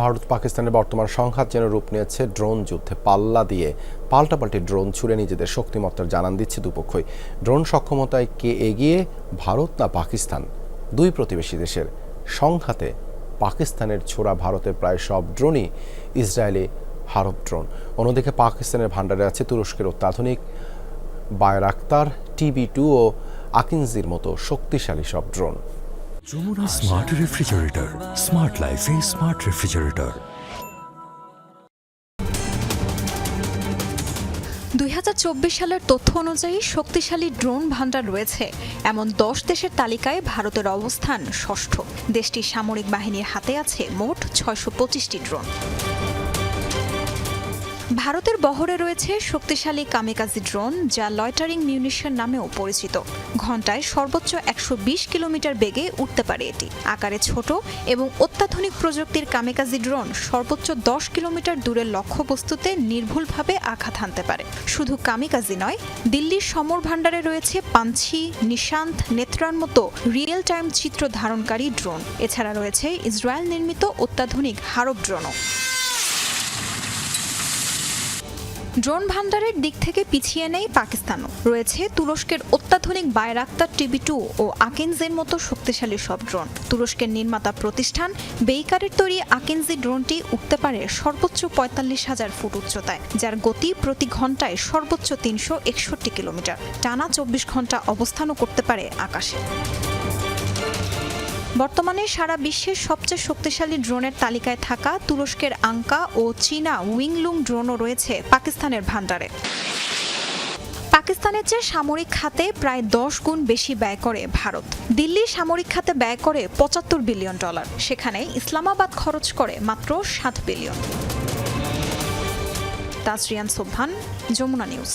ভারত পাকিস্তানের বর্তমান সংঘাত যেন রূপ নিয়েছে, ড্রোন যুদ্ধে পাল্লা দিয়ে পাল্টাপাল্টি ড্রোন ছুড়ে নিজেদের শক্তিমত্তার জানান দিচ্ছে দুপক্ষই। ড্রোন সক্ষমতায় কে এগিয়ে, ভারত না পাকিস্তান? দুই প্রতিবেশী দেশের সংঘাতে পাকিস্তানের ছোড়া ভারতের প্রায় সব ড্রোনই ইসরায়েলি হারব ড্রোন। অন্যদিকে পাকিস্তানের ভান্ডারে আছে তুরস্কের অত্যাধুনিক বায়রাক্তার টিবি টু ও আকিনজির মতো শক্তিশালী সব drone. Jamuna smart refrigerator, smart লাইফে স্মার্ট রেফ্রিজারেটর। দুই হাজার চব্বিশ সালের তথ্য অনুযায়ী শক্তিশালী ড্রোন ভান্ডার রয়েছে। এমন দশ দেশের তালিকায় ভারতের অবস্থান ষষ্ঠ। দেশটির সামরিক বাহিনীর হাতে আছে মোট ছয়শো পঁচিশটি ড্রোন। ভারতের বহরে রয়েছে শক্তিশালী কামিকাজি ড্রোন, যা লয়টারিং মিউনিশন নামেও পরিচিত। ঘন্টায় সর্বোচ্চ একশো বিশ কিলোমিটার বেগে উঠতে পারে এটি। আকারে ছোট এবং অত্যাধুনিক প্রযুক্তির কামিকাজি ড্রোন সর্বোচ্চ দশ কিলোমিটার দূরের লক্ষ্যবস্তুতে নির্ভুলভাবে আঘাত হানতে পারে। শুধু কামিকাজি নয়, দিল্লির সমর ভাণ্ডারে রয়েছে পাঞ্ছি নিশান্ত, নেত্রার মতো রিয়েল টাইম চিত্র ধারণকারী ড্রোন। এছাড়া রয়েছে ইসরায়েল নির্মিত অত্যাধুনিক হারব ড্রোনও। ড্রোন ভান্ডারের দিক থেকে পিছিয়ে নেই পাকিস্তানও। রয়েছে তুরস্কের অত্যাধুনিক বায়রাক্তার টিবি টু ও আকেনজের মতো শক্তিশালী সব ড্রোন। তুরস্কের নির্মাতা প্রতিষ্ঠান বেইকারের তৈরি আকেনজি ড্রোনটি উঠতে পারে সর্বোচ্চ পঁয়তাল্লিশ হাজার ফুট উচ্চতায়, যার গতি প্রতি ঘন্টায় সর্বোচ্চ তিনশো একষট্টি কিলোমিটার। টানা চব্বিশ ঘণ্টা অবস্থানও করতে পারে আকাশে। বর্তমানে সারা বিশ্বের সবচেয়ে শক্তিশালী ড্রোনের তালিকায় থাকা তুরস্কের আঙ্কা ও চীনা উইংলুং ড্রোনও রয়েছে পাকিস্তানের ভান্ডারে পাকিস্তানের চেয়ে সামরিক খাতে প্রায় দশ গুণ বেশি ব্যয় করে ভারত। দিল্লি সামরিক খাতে ব্যয় করে পঁচাত্তর বিলিয়ন ডলার। সেখানে ইসলামাবাদ খরচ করে মাত্র সাত বিলিয়ন। তাজরিয়ান সোভান যমুনা নিউজ।